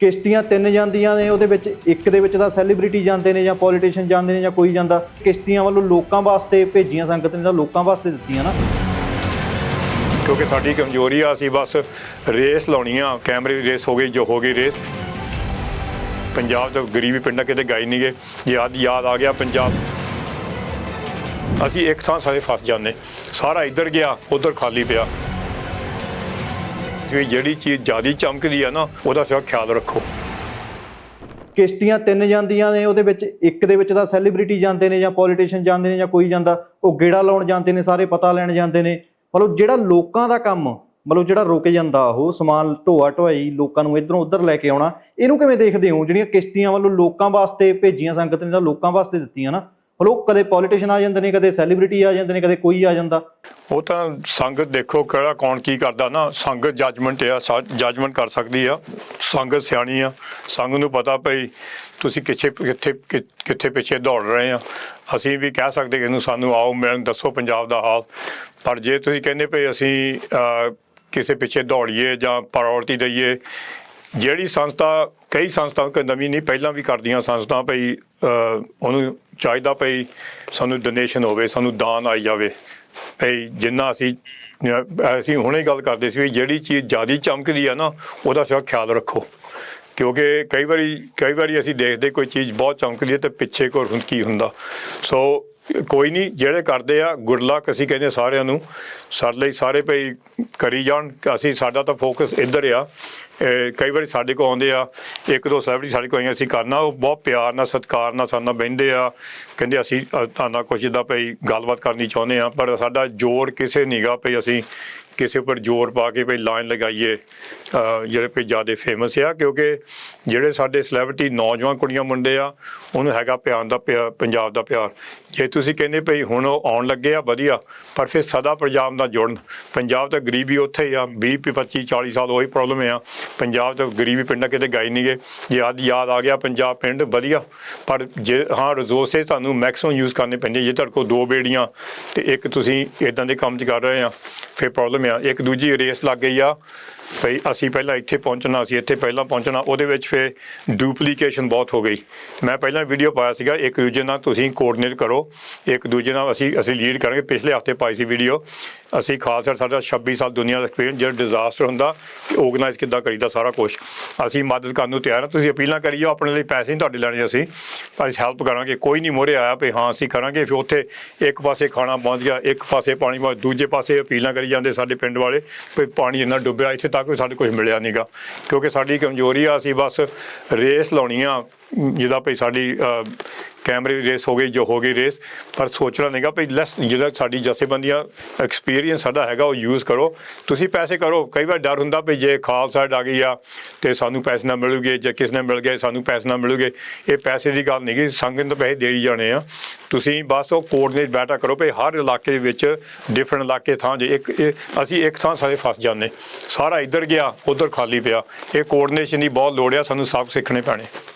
ਕਿਸ਼ਤੀਆਂ ਤਿੰਨ ਜਾਂਦੀਆਂ ਨੇ, ਉਹਦੇ ਵਿੱਚ ਇੱਕ ਦੇ ਵਿੱਚ ਤਾਂ ਸੈਲੀਬ੍ਰਿਟੀ ਜਾਂਦੇ ਨੇ ਜਾਂ ਪੋਲੀਟੀਸ਼ੀਅਨ ਜਾਂਦੇ ਨੇ ਜਾਂ ਕੋਈ ਜਾਂਦਾ, ਕਿਸ਼ਤੀਆਂ ਵੱਲੋਂ ਲੋਕਾਂ ਵਾਸਤੇ ਭੇਜੀਆਂ ਸੰਗਤ ਨੇ ਤਾਂ ਲੋਕਾਂ ਵਾਸਤੇ ਦਿੱਤੀਆਂ ਨਾ। ਕਿਉਂਕਿ ਸਾਡੀ ਕਮਜ਼ੋਰੀ ਆ, ਅਸੀਂ ਬਸ ਰੇਸ ਲਾਉਣੀ ਆ, ਕੈਮਰੇ ਦੀ ਰੇਸ ਹੋ ਗਈ, ਜੋ ਹੋ ਗਈ ਰੇਸ। ਪੰਜਾਬ ਤੋਂ ਗਰੀਬੀ ਪਿੰਡਾਂ ਕਿਤੇ ਗਾਈ ਨਹੀਂ ਗਏ ਯਾਦ ਯਾਦ ਆ ਗਿਆ ਪੰਜਾਬ। ਅਸੀਂ ਇੱਕ ਥਾਂ ਸਾਰੇ ਫਸ ਜਾਂਦੇ, ਸਾਰਾ ਇੱਧਰ ਗਿਆ, ਉਧਰ ਖਾਲੀ ਪਿਆ। ਵੀ ਜਿਹੜੀ ਚੀਜ਼ ਜ਼ਿਆਦਾ ਚਮਕਦੀ ਆ ਨਾ, ਉਹਦਾ ਸਿਰ ਖਿਆਲ ਰੱਖੋ। ਕਿਸ਼ਤੀਆਂ ਤਿੰਨ ਜਾਂਦੀਆਂ ਨੇ, ਉਹਦੇ ਵਿੱਚ ਇੱਕ ਦੇ ਵਿੱਚ ਤਾਂ ਸੈਲੀਬ੍ਰਿਟੀ ਜਾਂਦੇ ਨੇ ਜਾਂ ਪੋਲੀਟੀਸ਼ੀਅਨ ਜਾਂਦੇ ਨੇ ਜਾਂ ਕੋਈ ਜਾਂਦਾ, ਉਹ ਗੇੜਾ ਲਾਉਣ ਜਾਂਦੇ ਨੇ, ਸਾਰੇ ਪਤਾ ਲੈਣ ਜਾਂਦੇ ਨੇ। ਮਤਲਬ ਜਿਹੜਾ ਲੋਕਾਂ ਦਾ ਕੰਮ, ਮਤਲਬ ਜਿਹੜਾ ਰੁਕ ਜਾਂਦਾ ਉਹ, ਸਮਾਨ ਢੋਆ ਢੋਆਈ ਲੋਕਾਂ ਨੂੰ ਇਧਰੋਂ ਉਧਰ ਲੈ ਕੇ ਆਉਣਾ, ਇਹਨੂੰ ਕਿਵੇਂ ਦੇਖਦੇ ਹੋ? ਜਿਹੜੀਆਂ ਕਿਸ਼ਤੀਆਂ ਵੱਲੋਂ ਲੋਕਾਂ ਵਾਸਤੇ ਭੇਜੀਆਂ ਸੰਗਤ ਨੇ ਤਾਂ ਲੋਕਾਂ ਵਾਸਤੇ ਦਿੱਤੀਆਂ ਨਾ, ਮਤਲਬ ਉਹ ਕਦੇ ਪੋਲੀਟੀਸ਼ੀਅਨ ਆ ਜਾਂਦੇ ਨੇ, ਕਦੇ ਸੈਲੀਬ੍ਰਿਟੀ ਆ ਜਾਂਦੇ ਨੇ, ਕਦੇ ਕੋਈ ਆ ਜਾਂਦਾ। ਉਹ ਤਾਂ ਸੰਗਤ ਦੇਖੋ ਕਿਹੜਾ ਕੌਣ ਕੀ ਕਰਦਾ ਨਾ ਸੰਗਤ ਜੱਜਮੈਂਟ ਆ ਜੱਜਮੈਂਟ ਕਰ ਸਕਦੀ ਆ ਸੰਗਤ ਸਿਆਣੀ ਆ ਸੰਗਤ ਨੂੰ ਪਤਾ ਭਈ ਤੁਸੀਂ ਕਿੱਥੇ ਕਿੱਥੇ, ਕਿ- ਕਿੱਥੇ ਪਿੱਛੇ ਦੌੜ ਰਹੇ ਆ। ਅਸੀਂ ਵੀ ਕਹਿ ਸਕਦੇ ਕਿ ਇਹਨੂੰ ਸਾਨੂੰ ਆਓ ਮਿਲਣ ਦੱਸੋ ਪੰਜਾਬ ਦਾ ਹਾਲ। ਪਰ ਜੇ ਤੁਸੀਂ ਕਹਿੰਦੇ ਭਈ ਅਸੀਂ ਕਿਸੇ ਪਿੱਛੇ ਦੌੜੀਏ ਜਾਂ ਪ੍ਰਾਇੋਰਟੀ ਦਈਏ, ਜਿਹੜੀ ਸੰਸਥਾ, ਕਈ ਸੰਸਥਾਵਾਂ ਕੋਈ ਨਵੀਂ ਨਹੀਂ, ਪਹਿਲਾਂ ਵੀ ਕਰਦੀਆਂ ਸੰਸਥਾ ਭਈ ਉਹਨੂੰ ਚਾਹੀਦਾ ਭਈ ਸਾਨੂੰ ਡੋਨੇਸ਼ਨ ਹੋਵੇ, ਸਾਨੂੰ ਦਾਨ ਆਈ ਜਾਵੇ। ਭਈ ਜਿੰਨਾ ਅਸੀਂ ਅਸੀਂ ਹੁਣੇ ਗੱਲ ਕਰਦੇ ਸੀ ਵੀ ਜਿਹੜੀ ਚੀਜ਼ ਜ਼ਿਆਦਾ ਚਮਕਦੀ ਆ ਨਾ, ਉਹਦਾ ਸਿਰ ਖਿਆਲ ਰੱਖੋ। ਕਿਉਂਕਿ ਕਈ ਵਾਰੀ ਕਈ ਵਾਰੀ ਅਸੀਂ ਦੇਖਦੇ ਕੋਈ ਚੀਜ਼ ਬਹੁਤ ਚਮਕਦੀ ਹੈ ਤੇ ਪਿੱਛੇ ਕੋਈ ਹੁਣ ਕੀ ਹੁੰਦਾ। ਸੋ ਕੋਈ ਨਹੀਂ, ਜਿਹੜੇ ਕਰਦੇ ਆ, ਗੁੱਡ ਲੱਕ ਅਸੀਂ ਕਹਿੰਦੇ ਸਾਰਿਆਂ ਨੂੰ। ਸਾਡੇ ਲਈ ਸਾਰੇ ਭਈ ਕਰੀ ਜਾਣ। ਅਸੀਂ, ਸਾਡਾ ਤਾਂ ਫੋਕਸ ਇੱਧਰ ਆ। ਕਈ ਵਾਰੀ ਸਾਡੇ ਕੋਲ ਆਉਂਦੇ ਆ ਇੱਕ ਦੋ ਸੈਲਿਬ੍ਰਿਟੀ ਸਾਡੇ ਕੋਲ ਆਈਆਂ ਅਸੀਂ ਕਰਨਾ ਉਹ ਬਹੁਤ ਪਿਆਰ ਨਾਲ ਸਤਿਕਾਰ ਨਾਲ ਸਾਡੇ ਨਾਲ ਬਹਿੰਦੇ ਆ। ਕਹਿੰਦੇ ਅਸੀਂ ਅ, ਤੁਹਾਡੇ ਨਾਲ ਕੁਛ ਦਾ ਭਈ ਗੱਲਬਾਤ ਕਰਨੀ ਚਾਹੁੰਦੇ ਆ ਪਰ ਸਾਡਾ ਜ਼ੋਰ ਕਿਸੇ ਨੀਗਾ ਭਈ ਅਸੀਂ ਕਿਸੇ ਉੱਪਰ ਜ਼ੋਰ ਪਾ ਕੇ ਭਈ ਲਾਈਨ ਲਗਾਈਏ। ਜਿਹੜੇ ਭਈ ਜ਼ਿਆਦਾ ਫੇਮਸ ਆ ਕਿਉਂਕਿ ਜਿਹੜੇ ਸਾਡੇ ਸੈਲਿਬ੍ਰਿਟੀ ਨੌਜਵਾਨ ਕੁੜੀਆਂ ਮੁੰਡੇ ਆ ਉਹਨੂੰ ਹੈਗਾ ਪਿਆਰ ਦਾ ਪਿਆ- ਪੰਜਾਬ ਦਾ ਪਿਆਰ। ਜੇ ਤੁਸੀਂ ਕਹਿੰਦੇ ਭਈ ਹੁਣ ਉਹ ਆਉਣ ਲੱਗੇ ਆ ਵਧੀਆ ਪਰ ਫਿਰ ਸਦਾ ਪੰਜਾਬ ਨਾਲ ਜੁੜਨ। ਪੰਜਾਬ ਤਾਂ ਗਰੀਬੀ ਉੱਥੇ ਹੀ ਆ 20 25 40 ਸਾਲ ਉਹੀ ਪ੍ਰੋਬਲਮ ਆ। ਪੰਜਾਬ ਤਾਂ ਗਰੀਬੀ ਪਿੰਡਾਂ ਕਿਤੇ ਗਏ ਨਹੀਂ ਗਏ ਯਾਦ ਯਾਦ ਆ ਗਿਆ ਪੰਜਾਬ ਪਿੰਡ, ਵਧੀਆ। ਪਰ ਜੇ, ਹਾਂ ਰਿਸੋਰਸੇ ਤੁਹਾਨੂੰ ਮੈਕਸਿਮਮ ਯੂਜ਼ ਕਰਨੇ ਪੈਂਦੇ ਜੇ ਤੁਹਾਡੇ ਕੋਲ ਦੋ ਬੇੜੀਆਂ ਤੇ ਇੱਕ ਤੁਸੀਂ ਇਦਾਂ ਦੇ ਕੰਮ 'ਚ ਕਰ ਰਹੇ ਆ, ਫਿਰ ਪ੍ਰੋਬਲਮ ਆ। ਇੱਕ ਦੂਜੀ ਰੇਸ ਲੱਗ ਗਈ ਆ, ਭਈ ਅਸੀਂ ਪਹਿਲਾਂ ਇੱਥੇ ਪਹੁੰਚਣਾ, ਅਸੀਂ ਇੱਥੇ ਪਹਿਲਾਂ ਪਹੁੰਚਣਾ, ਉਹਦੇ ਵਿੱਚ ਫਿਰ ਡੁਪਲੀਕੇਸ਼ਨ ਬਹੁਤ ਹੋ ਗਈ। ਮੈਂ ਪਹਿਲਾਂ ਵੀਡੀਓ ਪਾਇਆ ਸੀਗਾ, ਇੱਕ ਦੂਜੇ ਨਾਲ ਤੁਸੀਂ ਕੋਆਰਡੀਨੇਟ ਕਰੋ। ਇੱਕ ਦੂਜੇ ਨਾਲ ਅਸੀਂ ਅਸੀਂ ਲੀਡ ਕਰਾਂਗੇ। ਪਿਛਲੇ ਹਫ਼ਤੇ ਪਾਈ ਸੀ ਵੀਡੀਓ ਅਸੀਂ ਖਾਸ ਕਰ ਸਾਡਾ 26 ਸਾਲ ਦੁਨੀਆ ਦਾ ਐਕਸਪੀਰੀਅੰਸ ਜਿਹੜਾ ਡਿਜ਼ਾਸਟਰ ਹੁੰਦਾ ਆਰਗੇਨਾਈਜ਼ ਕਿੱਦਾਂ ਕਰੀਦਾ ਸਾਰਾ ਕੁਝ ਅਸੀਂ ਮਦਦ ਕਰਨ ਨੂੰ ਤਿਆਰ ਹਾਂ। ਤੁਸੀਂ ਅਪੀਲਾਂ ਕਰੀ ਜਾਓ ਆਪਣੇ ਲਈ ਪੈਸੇ ਨਹੀਂ ਤੁਹਾਡੇ ਲੈਣੇ ਅਸੀਂ। ਪਰ ਅਸੀਂ ਹੈਲਪ ਕਰਾਂਗੇ। ਕੋਈ ਨਹੀਂ ਮੋਰੇ ਆਇਆ ਵੀ ਹਾਂ, ਅਸੀਂ ਕਰਾਂਗੇ। ਫਿਰ ਉੱਥੇ ਇੱਕ ਪਾਸੇ ਖਾਣਾ ਪਹੁੰਚ ਗਿਆ, ਇੱਕ ਪਾਸੇ ਪਾਣੀ ਪਹੁੰਚ, ਦੂਜੇ ਪਾਸੇ ਅਪੀਲਾਂ ਕਰੀ ਜਾਂਦੇ ਸਾਡੇ ਪਿੰਡ ਵਾਲੇ ਵੀ ਪਾਣੀ ਇੰਨਾ ਡੁੱਬਿਆ, ਇੱਥੇ ਤੱਕ ਵੀ ਸਾਡੇ ਕੁਝ ਮਿਲਿਆ ਨਹੀਂਗਾ ਕਿਉਂਕਿ ਸਾਡੀ ਕਮਜ਼ੋਰੀ ਆ, ਅਸੀਂ ਬਸ ਰੇਸ ਲਾਉਣੀ ਆ। ਜਿਹਦਾ ਭਈ ਸਾਡੀ ਕੈਮਰੇ ਰੇਸ ਹੋ ਗਈ, ਜੋ ਹੋ ਗਈ ਰੇਸ, ਪਰ ਸੋਚਣਾ ਨਹੀਂਗਾ ਭਈ ਲੈਸ ਜਿਹੜਾ ਸਾਡੀ ਜਥੇਬੰਦੀਆਂ ਐਕਸਪੀਰੀਅੰਸ ਸਾਡਾ ਹੈਗਾ, ਉਹ ਯੂਜ਼ ਕਰੋ। ਤੁਸੀਂ ਪੈਸੇ ਕਰੋ, ਕਈ ਵਾਰ ਡਰ ਹੁੰਦਾ ਭਈ ਜੇ ਖਾਲਸਾ ਆ ਗਈ ਆ, ਤੇ ਸਾਨੂੰ ਪੈਸੇ ਨਾ ਮਿਲੂਗੇ, ਜੇ ਕਿਸ ਨੇ ਮਿਲ ਗਏ, ਸਾਨੂੰ ਪੈਸੇ ਨਾ ਮਿਲੂਗੇ। ਇਹ ਪੈਸੇ ਦੀ ਗੱਲ ਨਹੀਂ ਗੀ ਸੰਗਤ ਨੂੰ ਪੈਸੇ ਦੇ ਹੀ ਜਾਣੇ ਆ। ਤੁਸੀਂ ਬਸ ਉਹ ਕੋਆਰਡੀਨੇਟ ਬੈਠਾ ਕਰੋ ਭਈ ਹਰ ਇਲਾਕੇ ਵਿੱਚ ਡਿਫਰੈਂਟ ਇਲਾਕੇ ਥਾਂ ਜੇ ਇੱਕ, ਇਹ- ਅਸੀਂ ਇੱਕ ਥਾਂ ਸਾਰੇ ਫਸ ਜਾਂਦੇ। ਸਾਰਾ ਇੱਧਰ ਗਿਆ, ਉਧਰ ਖਾਲੀ ਪਿਆ। ਇਹ ਕੋਆਰਡੀਨੇਸ਼ਨ ਦੀ ਬਹੁਤ ਲੋੜ ਆ, ਸਾਨੂੰ ਸਭ ਸਿੱਖਣੇ ਪੈਣੇ।